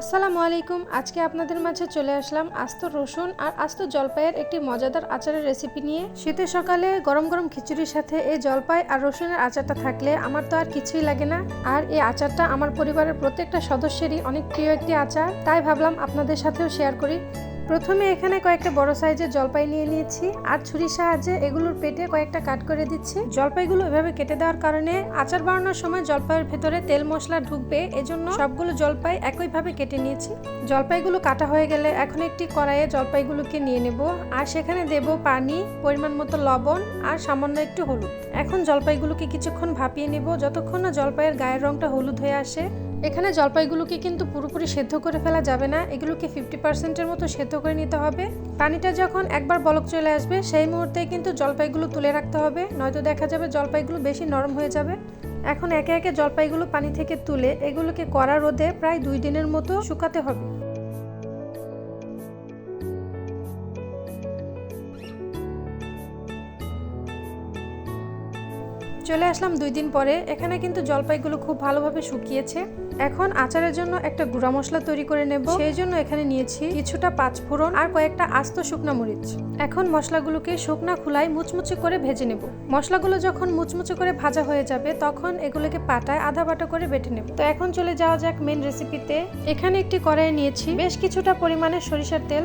আসসালামু আলাইকুম। আজকে আপনাদের মাঝে চলে আসলাম আস্ত রসুন আর আস্ত জলপাইয়ের একটি মজাদার আচারের রেসিপি নিয়ে। শীতের সকালে গরম গরম খিচুড়ির সাথে এই জলপাই আর রসুনের আচারটা থাকলে আমার তো আর কিছুই লাগে না। আর এই আচারটা আমার পরিবারের প্রত্যেকটা সদস্যেরই অনেক প্রিয় একটি আচার। তাই ভাবলাম আপনাদের সাথেও শেয়ার করি। প্রথমে এখানে কয়েকটা বড় সাইজের জলপাই নিয়ে নিয়েছি, আর ছুরির সাহায্যে এগুলোর পেটে কয়েকটা কাট করে দিচ্ছি। জলপাইগুলো এভাবে কেটে দেওয়ার কারণে আচার বানানোর সময় জলপাইয়ের ভেতরে তেল মশলা ঢুকবে, এজন্য সবগুলো জলপাই একইভাবে কেটে নিয়েছি। জলপাইগুলো কাটা হয়ে গেলে এখন একটি কড়াইয়ে জলপাইগুলোকে নিয়ে নেব, আর সেখানে দেব পানি, পরিমাণ মতো লবণ, আর সামান্য একটু হলুদ। এখন জলপাইগুলোকে কিছুক্ষণ ভাপিয়ে নেব, যতক্ষণ না জলপাইয়ের গায়ের রংটা হলুদ হয়ে আসে। এখানে জলপাইগুলোকে কিন্তু পুরোপুরি সেদ্ধ করে ফেলা যাবে না। এগুলোকে ফিফটি পার্সেন্টের মতো সেদ্ধ করে নিতে হবে। পানিটা যখন একবার বলক চলে আসবে, সেই মুহূর্তে কিন্তু জলপাইগুলো তুলে রাখতে হবে। নয়তো দেখা যাবে জলপাইগুলো বেশি নরম হয়ে যাবে। এখন একে একে জলপাইগুলো পানি থেকে তুলে এগুলোকে কড়া রোদে প্রায় দুই দিনের মতো শুকাতে হবে। চলে আসলাম দুই দিন পরে। এখানে কিন্তু জলপাইগুলো খুব ভালোভাবে শুকিয়েছে। এখন আচারের জন্য একটা গুঁড়া মশলা তৈরি করে নেব। সেই জন্য এখানে নিয়েছি কিছুটা পাঁচফোড়ন আর কয়েকটা আস্ত শুকনা মরিচ। এখন মশলাগুলোকে শুকনা খোলায় মুচমুচে করে ভেজে নেব। মশলাগুলো যখন মুচমুচে করে ভাজা হয়ে যাবে, তখন এগুলোকে পাটায় আধা বাটা করে বেটে নেব। তো এখন চলে যাওয়া যাক মেন রেসিপিতে এখানে একটি কড়াই নিয়েছি। বেশ কিছুটা পরিমাণে সরিষার তেল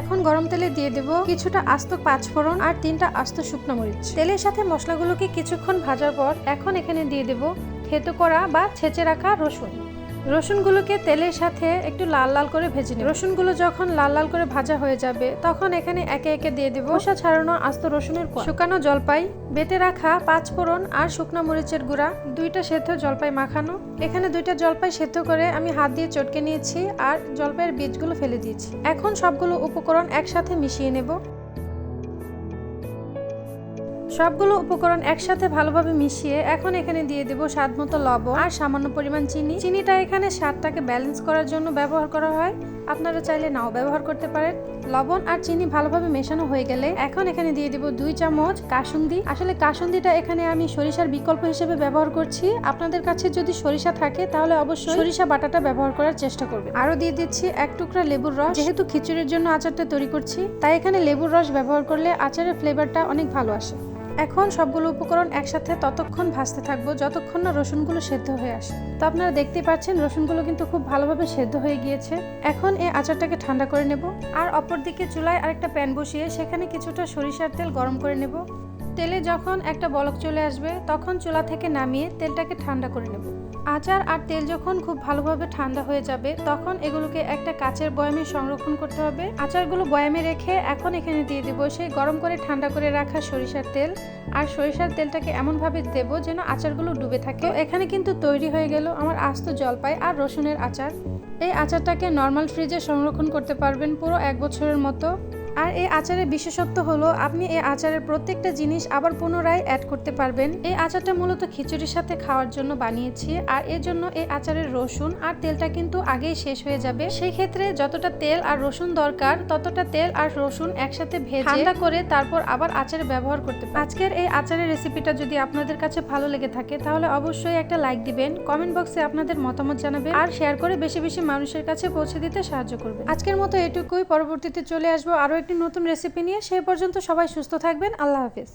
এখন গরম তেলে দিয়ে দেব কিছুটা আস্ত পাঁচফোড়ন আর তিনটা আস্ত শুকনো মরিচ। তেলের সাথে মশলাগুলোকে কিছুক্ষণ ভাজার পর এখন এখানে দিয়ে দেব থেতো করা বা ছেঁচে রাখা রসুন। রসুনগুলোকে তেলের সাথে একটু লাল লাল করে ভেজে নেব। রসুনগুলো যখন লাল লাল করে ভাজা হয়ে যাবে, তখন এখানে একে একে দিয়ে দেবো। খোসা ছাড়ানো আস্ত রসুনের শুকানো জলপাই, বেটে রাখা পাঁচ ফোড়ন আর শুকনো মরিচের গুঁড়া, দুইটা সেদ্ধ জলপাই মাখানো। এখানে দুইটা জলপাই সেদ্ধ করে আমি হাত দিয়ে চটকে নিয়েছি আর জলপাইয়ের বীজগুলো ফেলে দিয়েছি। এখন সবগুলো উপকরণ একসাথে মিশিয়ে নেব। সবগুলো উপকরণ একসাথে ভালোভাবে মিশিয়ে এখন এখানে দিয়ে দেব স্বাদ মতো লবণ আর সামান্য পরিমাণ চিনি। চিনিটা এখানে স্বাদটাকে ব্যালেন্স করার জন্য ব্যবহার করা হয়। আপনারা চাইলে নাও ব্যবহার করতে পারেন। লবণ আর চিনি ভালোভাবে মেশানো হয়ে গেলে এখন এখানে দিয়ে দিব দুই চামচ কাসুন্দি। আসলে কাসুন্দিটা এখানে আমি সরিষার বিকল্প হিসেবে ব্যবহার করছি। আপনাদের কাছে যদি সরিষা থাকে তাহলে অবশ্যই সরিষা বাটাটা ব্যবহার করার চেষ্টা করবে আরও দিয়ে দিচ্ছি এক টুকরা লেবুর রস। যেহেতু খিচুড়ির জন্য আচারটা তৈরি করছি, তাই এখানে লেবুর রস ব্যবহার করলে আচারের ফ্লেভারটা অনেক ভালো আসে। এখন সবগুলো উপকরণ একসাথে ততক্ষণ ভাজতে থাকব, যতক্ষণ না রসুনগুলো সেদ্ধ হয়ে আসে। তো আপনারা দেখতে পাচ্ছেন, রসুনগুলো কিন্তু খুব ভালোভাবে সেদ্ধ হয়ে গিয়েছে। এখন এই আচারটাকে ঠান্ডা করে নেব। আর অপরদিকে চুলায় আরেকটা প্যান বসিয়ে সেখানে কিছুটা সরিষার তেল গরম করে নেব। তেলে যখন একটা বলক চলে আসবে, তখন চুলা থেকে নামিয়ে তেলটাকে ঠান্ডা করে নেব। আচার আর তেল যখন খুব ভালোভাবে ঠান্ডা হয়ে যাবে, তখন এগুলোকে একটা কাচের বয়ামে সংরক্ষণ করতে হবে। আচারগুলো বয়ামে রেখে এখন এখানে দিয়ে দেবো সেই গরম করে ঠান্ডা করে রাখা সরিষার তেল। আর সরিষার তেলটাকে এমনভাবে দেব যেন আচারগুলো ডুবে থাকে। এখানে কিন্তু তৈরি হয়ে গেল আমার আস্ত জলপাই আর রসুনের আচার। এই আচারটাকে নর্মাল ফ্রিজে সংরক্ষণ করতে পারবেন পুরো এক বছরের মতো। আর এই আচারের বিশেষত্ব হলো আপনি এই আচারের প্রত্যেকটা জিনিস আবার পুনরায় অ্যাড করতে পারবেন। এই আচারটা মূলত খিচুড়ির সাথে খাওয়ার জন্য বানিয়েছি আর এর জন্য এই আচারের রসুন আর তেলটা কিন্তু আগেই শেষ হয়ে যাবে। সেই ক্ষেত্রে যতটা তেল আর রসুন দরকার ততটা তেল আর রসুন একসাথে ভেজে ঠান্ডা করে তারপর আবার আচারে ব্যবহার করতে পারেন আজকের এই আচারের রেসিপিটা যদি আপনাদের কাছে ভালো লেগে থাকে তাহলে অবশ্যই একটা লাইক দিবেন কমেন্ট বক্সে আপনাদের মতামত জানাবেন আর শেয়ার করে বেশি বেশি মানুষের কাছে পৌঁছে দিতে সাহায্য করবে আজকের মতো এটুকুই পরবর্তীতে চলে আসব আরও একটি নতুন রেসিপি নিয়ে সেই পর্যন্ত সবাই সুস্থ থাকবেন। আল্লাহ হাফিজ।